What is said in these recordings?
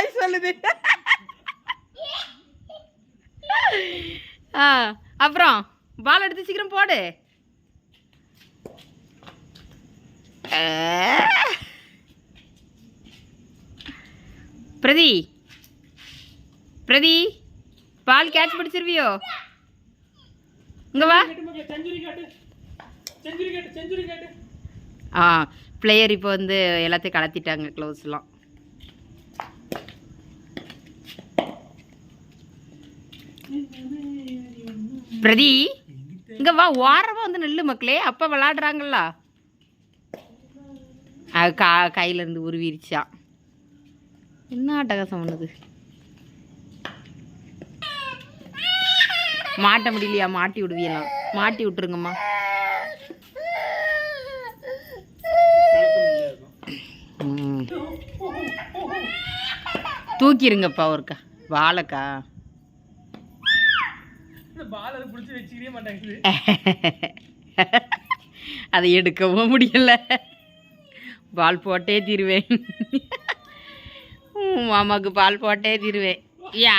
Hi சொல்லுது? ஆ அப்புறம் பால் எடுத்து சீக்கிரம் போடு. பிரதி பிரதி பால் கேட்ச் பிடிச்சிருவியோ? இங்க வா. ஆ பிளேயர் இப்போ வந்து எல்லாத்தையும் கலத்திட்டாங்க க்ளோஸ்லாம் பிரதி இங்க வா ஓரமா வந்து நெல்லு மக்களே. அப்பா விளாடுறாங்கல்ல. அது கா கையில இருந்து உருவிருச்சா. என்ன அட்டகாசம் பண்ணுது மாட்ட முடியலையா? மாட்டி விடுவியலாம். மாட்டி விட்டுருங்கம்மா. தூக்கிடுங்கப்பா தூக்கிருங்கப்பா ஒருக்கா. வாழைக்கா. பால் அதை பிடிச்சி வச்சுக்கவே மாட்டேங்குது. அதை எடுக்கவும் முடியல. பால் போட்டே தீருவேன். உம், மாமாக்கு பால் போட்டே தீருவேன். யா.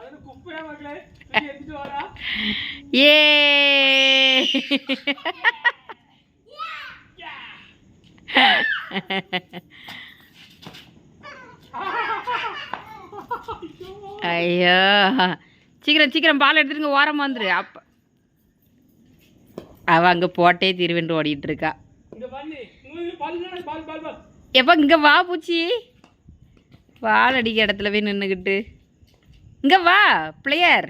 அது குப்பையா மக்களே வெளிய எடுத்துட்டு வாடா. ஏ. ஐயோ. சீக்கிரம் சீக்கிரம் பால் எடுத்துருங்க ஓரமா வந்துரு. அப்ப அவ அங்க போட்டே தீருவேன் ஓடிட்டு இருக்கா எப்போ இங்க வா பூச்சி. பால் அடிக்க இடத்துல போய் நின்றுக்கிட்டு இங்க வா பிளேயர்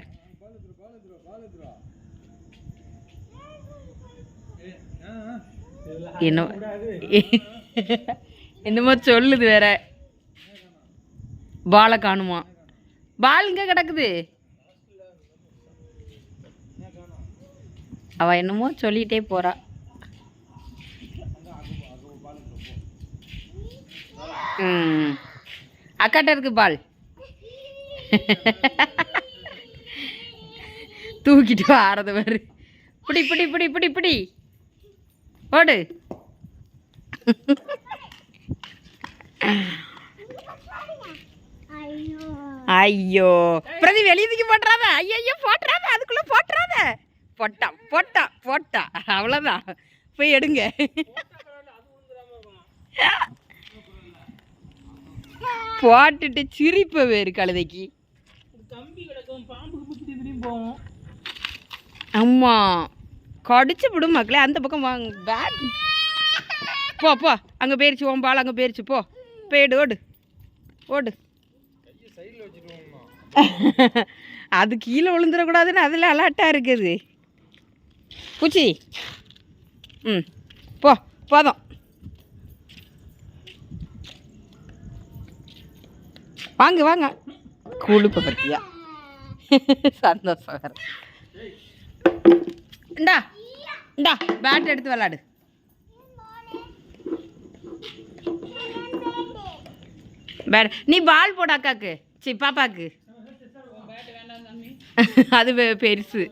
என்ன என்னமோ சொல்லுது வேற. பாலை காணுமா? பால் இங்கே கிடக்குது. அவ என்னமோ சொல்லிகிட்டே போகிறா ம். அக்காட்ட இருக்கு பால். தூக்கிட்டு ஆறது பாரு. பிடி பிடி பிடி பிடி பிடி. ஓடு. ஐயோ. பிரதி வெளியே தூக்கி போட்டுறாத. ஐயோ போட்டுறாத. அதுக்குள்ள போட்டுறாத. போட்டா போட்டா போட்டா. அவ்வளோதான் போய் எடுங்க. போட்டுட்டு சிரிப்பு வேறு கழுதைக்கு. அம்மா கடிச்சு விடும் மக்களே. அந்த பக்கம் வாங்க. பேட் போ போ. அங்கே போயிருச்சு உன் பால் அங்கே போயிருச்சு போ. போயிடு ஓடு. ஓடு. அது கீழே விழுந்துடக்கூடாதுன்னு அதில் அலாட்டாக இருக்குது. பூச்சி. ம் போ போதும். வாங்க வாங்க. குழுப்பை பற்றியா சந்தோஷம் வேறு. இந்தா இந்தா பேட் எடுத்து விளாடு. பேட் நீ பால் போடு அக்காக்கு. சி பாப்பாக்கு. அது பெருசு.